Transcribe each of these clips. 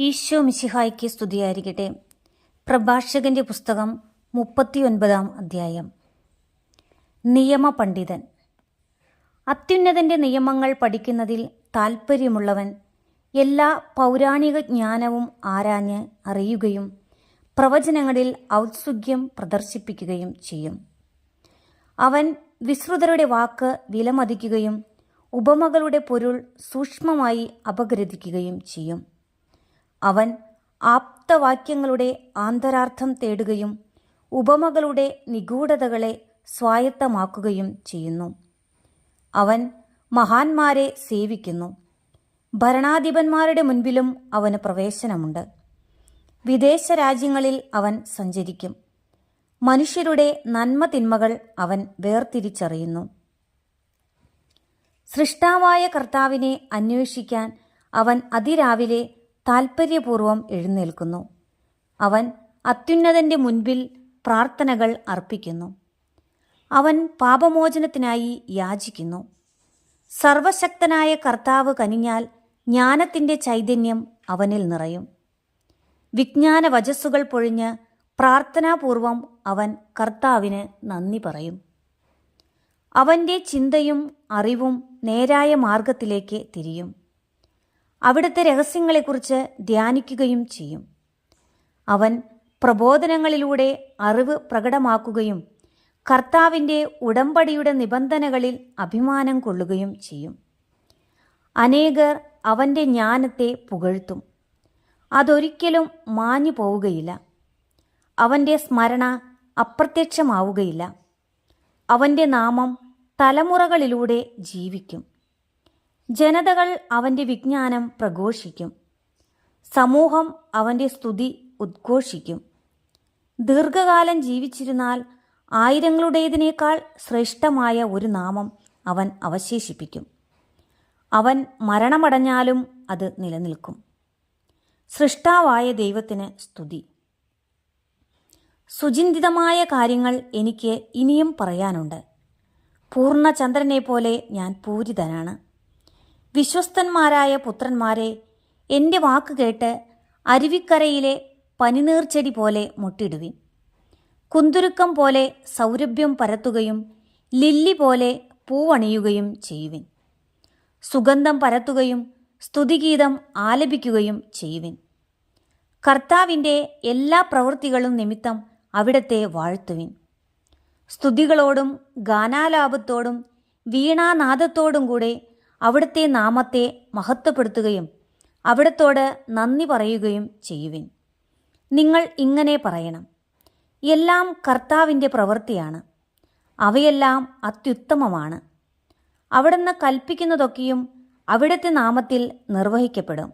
ഈശോ മിശിഹായ്ക്ക് സ്തുതിയായിരിക്കട്ടെ. പ്രഭാഷകന്റെ പുസ്തകം മുപ്പത്തിയൊൻപതാം അധ്യായം. നിയമപണ്ഡിതൻ. അത്യുന്നതന്റെ നിയമങ്ങൾ പഠിക്കുന്നതിൽ താൽപ്പര്യമുള്ളവൻ എല്ലാ പൗരാണിക ജ്ഞാനവും ആരാഞ്ഞ് അറിയുകയും പ്രവചനങ്ങളിൽ ഔത്സുഖ്യം പ്രദർശിപ്പിക്കുകയും ചെയ്യും. അവൻ വിശ്രുതരുടെ വാക്ക് വിലമതിക്കുകയും ഉപമകളുടെ പൊരുൾ സൂക്ഷ്മമായി അപഗ്രഥിക്കുകയും ചെയ്യും. അവൻ ആപ്തവാക്യങ്ങളുടെ ആന്തരാർത്ഥം തേടുകയും ഉപമകളുടെ നിഗൂഢതകളെ സ്വായത്തമാക്കുകയും ചെയ്യുന്നു. അവൻ മഹാന്മാരെ സേവിക്കുന്നു. ഭരണാധിപന്മാരുടെ മുൻപിലും അവന് പ്രവേശനമുണ്ട്. വിദേശ രാജ്യങ്ങളിൽ അവൻ സഞ്ചരിക്കും. മനുഷ്യരുടെ നന്മ തിന്മകൾ അവൻ വേർതിരിച്ചറിയുന്നു. സൃഷ്ടാവായ കർത്താവിനെ അന്വേഷിക്കാൻ അവൻ അതിരാവിലെ താൽപ്പര്യപൂർവം എഴുന്നേൽക്കുന്നു. അവൻ അത്യുന്നതന്റെ മുൻപിൽ പ്രാർത്ഥനകൾ അർപ്പിക്കുന്നു. അവൻ പാപമോചനത്തിനായി യാചിക്കുന്നു. സർവശക്തനായ കർത്താവ് കനിഞ്ഞാൽ ജ്ഞാനത്തിന്റെ ചൈതന്യം അവനിൽ നിറയും. വിജ്ഞാന വജസ്സുകൾ പൊഴിഞ്ഞ് പ്രാർത്ഥനാപൂർവം അവൻ കർത്താവിന് നന്ദി പറയും. അവന്റെ ചിന്തയും അറിവും നേരായ മാർഗത്തിലേക്ക് തിരിയും. അവിടുത്തെ രഹസ്യങ്ങളെക്കുറിച്ച് ധ്യാനിക്കുകയും ചെയ്യും. അവൻ പ്രബോധനങ്ങളിലൂടെ അറിവ് പ്രകടമാക്കുകയും കർത്താവിന്റെ ഉടമ്പടിയുടെ നിബന്ധനകളിൽ അഭിമാനം കൊള്ളുകയും ചെയ്യും. അനേകർ അവന്റെ ജ്ഞാനത്തെ പുകഴ്ത്തും. അതൊരിക്കലും മാഞ്ഞു പോവുകയില്ല. അവന്റെ സ്മരണ അപ്രത്യക്ഷമാവുകയില്ല. അവന്റെ നാമം തലമുറകളിലൂടെ ജീവിക്കും. ജനതകൾ അവന്റെ വിജ്ഞാനം പ്രഘോഷിക്കും. സമൂഹം അവന്റെ സ്തുതി ഉദ്ഘോഷിക്കും. ദീർഘകാലം ജീവിച്ചിരുന്നാൽ ആയിരങ്ങളുടേതിനേക്കാൾ ശ്രേഷ്ഠമായ ഒരു നാമം അവൻ അവശേഷിപ്പിക്കും. അവൻ മരണമടഞ്ഞാലും അത് നിലനിൽക്കും. സൃഷ്ടാവായ ദൈവത്തിന് സ്തുതി. സുചിന്തിതമായ കാര്യങ്ങൾ എനിക്ക് ഇനിയും പറയാനുണ്ട്. പൂർണചന്ദ്രനെ പോലെ ഞാൻ പൂരിതനാണ്. വിശ്വസ്തന്മാരായ പുത്രന്മാരെ എന്റെ വാക്ക് കേട്ട് അരുവിക്കരയിലെ പനിനീർച്ചെടി പോലെ മുട്ടിടുവിൻ. കുന്തുരുക്കം പോലെ സൗരഭ്യം പരത്തുകയും ലില്ലി പോലെ പൂവണിയുകയും ചെയ്യുവിൻ. സുഗന്ധം പരത്തുകയും സ്തുതിഗീതം ആലപിക്കുകയും ചെയ്യുവിൻ. കർത്താവിന്റെ എല്ലാ പ്രവൃത്തികളും നിമിത്തം അവിടത്തെ വാഴ്ത്തുവിൻ. സ്തുതികളോടും ഗാനാലാപത്തോടും വീണാനാദത്തോടും കൂടെ അവിടുത്തെ നാമത്തെ മഹത്വപ്പെടുത്തുകയും അവിടത്തോട് നന്ദി പറയുകയും ചെയ്യുവിൻ. നിങ്ങൾ ഇങ്ങനെ പറയണം. എല്ലാം കർത്താവിന്റെ പ്രവൃത്തിയാണ്. അവയെല്ലാം അത്യുത്തമമാണ്. അവിടുന്ന് കൽപ്പിക്കുന്നതൊക്കെയും അവിടുത്തെ നാമത്തിൽ നിർവഹിക്കപ്പെടും.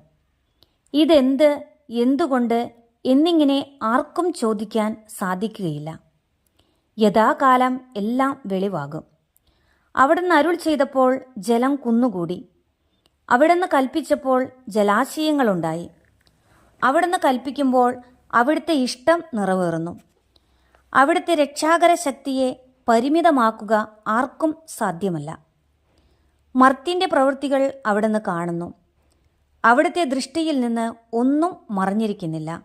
ഇതെന്ത് എന്തുകൊണ്ട് എന്നിങ്ങനെ ആർക്കും ചോദിക്കാൻ സാധിക്കുകയില്ല. യഥാകാലം എല്ലാം വെളിവാകും. അവിടുന്ന് അരുൾ ചെയ്തപ്പോൾ ജലം കുന്നുകൂടി. അവിടുന്ന് കൽപ്പിച്ചപ്പോൾ ജലാശയങ്ങളുണ്ടായി. അവിടുന്ന് കൽപ്പിക്കുമ്പോൾ അവിടുത്തെ ഇഷ്ടം നിറവേറുന്നു. അവിടുത്തെ രക്ഷാകര ശക്തിയെ പരിമിതമാക്കുക ആർക്കും സാധ്യമല്ല. മർത്തിന്റെ പ്രവൃത്തികൾ അവിടുന്ന് കാണുന്നു. അവിടുത്തെ ദൃഷ്ടിയിൽ നിന്ന് ഒന്നും മറഞ്ഞിരിക്കുന്നില്ല.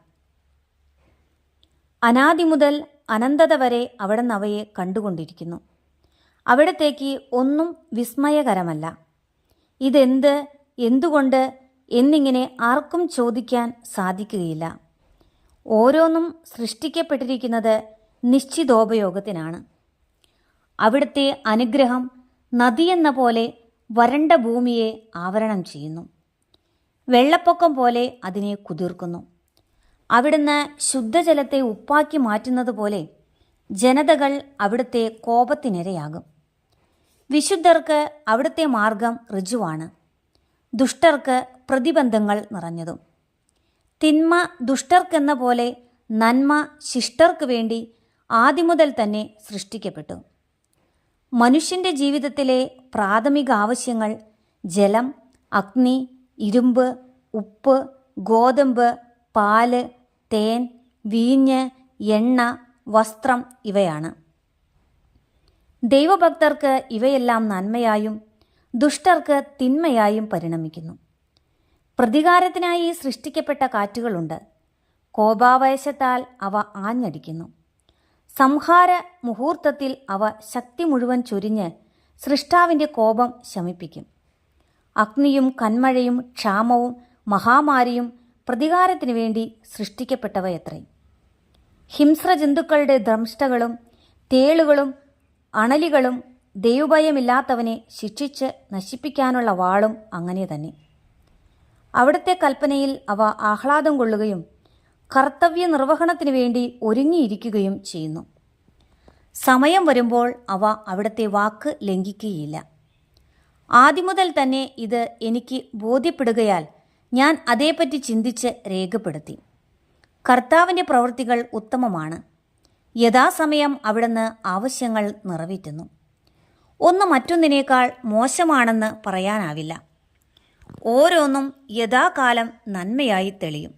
അനാദി മുതൽ അനന്തത വരെ അവിടുന്ന് അവയെ കണ്ടുകൊണ്ടിരിക്കുന്നു. അവിടത്തേക്ക് ഒന്നും വിസ്മയകരമല്ല. ഇതെന്ത് എന്തുകൊണ്ട് എന്നിങ്ങനെ ആർക്കും ചോദിക്കാൻ സാധിക്കുകയില്ല. ഓരോന്നും സൃഷ്ടിക്കപ്പെട്ടിരിക്കുന്നത് നിശ്ചിതോപയോഗത്തിനാണ്. അവിടുത്തെ അനുഗ്രഹം നദിയെന്ന പോലെ വരണ്ട ഭൂമിയെ ആവരണം ചെയ്യുന്നു. വെള്ളപ്പൊക്കം പോലെ അതിനെ കുതിർക്കുന്നു. അവിടുന്ന് ശുദ്ധജലത്തെ ഉപ്പാക്കി മാറ്റുന്നത് പോലെ ജനതകൾ അവിടുത്തെ കോപത്തിനിരയാകും. വിശുദ്ധർക്ക് അവിടുത്തെ മാർഗം ഋജുവാണ്. ദുഷ്ടർക്ക് പ്രതിബന്ധങ്ങൾ നിറഞ്ഞതും. തിന്മ ദുഷ്ടർക്കെന്ന പോലെ നന്മ ശിഷ്ടർക്ക് വേണ്ടി ആദ്യമുതൽ തന്നെ സൃഷ്ടിക്കപ്പെട്ടു. മനുഷ്യന്റെ ജീവിതത്തിലെ പ്രാഥമിക ആവശ്യങ്ങൾ ജലം അഗ്നി ഇരുമ്പ് ഉപ്പ് ഗോതമ്പ് പാൽ തേൻ വീഞ്ഞ് എണ്ണ വസ്ത്രം ഇവയാണ്. ദൈവഭക്തർക്ക് ഇവയെല്ലാം നന്മയായും ദുഷ്ടർക്ക് തിന്മയായും പരിണമിക്കുന്നു. പ്രതികാരത്തിനായി സൃഷ്ടിക്കപ്പെട്ട കാറ്റുകളുണ്ട്. കോപാവേശത്താൽ അവ ആഞ്ഞടിക്കുന്നു. സംഹാര മുഹൂർത്തത്തിൽ അവ ശക്തി മുഴുവൻ ചൊരിഞ്ഞ് സൃഷ്ടാവിന്റെ കോപം ശമിപ്പിക്കും. അഗ്നിയും കന്മഴയും ക്ഷാമവും മഹാമാരിയും പ്രതികാരത്തിനു വേണ്ടി സൃഷ്ടിക്കപ്പെട്ടവയത്രേ. ഹിംസ്ര ജന്തുക്കളുടെ ദ്രംഷ്ടകളും തേളുകളും അണലികളും ദൈവഭയമില്ലാത്തവനെ ശിക്ഷിച്ച് നശിപ്പിക്കാനുള്ള വാളും അങ്ങനെ തന്നെ. അവിടുത്തെ കൽപ്പനയിൽ അവ ആഹ്ലാദം കൊള്ളുകയും കർത്തവ്യ നിർവഹണത്തിനു വേണ്ടി ഒരുങ്ങിയിരിക്കുകയും ചെയ്യുന്നു. സമയം വരുമ്പോൾ അവ അവിടുത്തെ വാക്ക് ലംഘിക്കുകയില്ല. ആദ്യം മുതൽ തന്നെ ഇത് എനിക്ക് ബോധ്യപ്പെടുകയാൽ ഞാൻ അതേപ്പറ്റി ചിന്തിച്ച് രേഖപ്പെടുത്തി. കർത്താവിന്റെ പ്രവൃത്തികൾ ഉത്തമമാണ്. യഥാസമയം അവിടുന്ന് ആവശ്യങ്ങൾ നിറവേറ്റുന്നു. ഒന്ന് മറ്റൊന്നിനേക്കാൾ മോശമാണെന്ന് പറയാനാവില്ല. ഓരോന്നും യഥാകാലം നന്മയായി തെളിയും.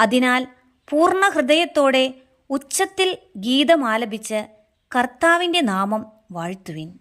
അതിനാൽ പൂർണ ഹൃദയത്തോടെ ഉച്ചത്തിൽ ഗീതമാലപിച്ച് കർത്താവിന്റെ നാമം വാഴ്ത്തുവിൻ.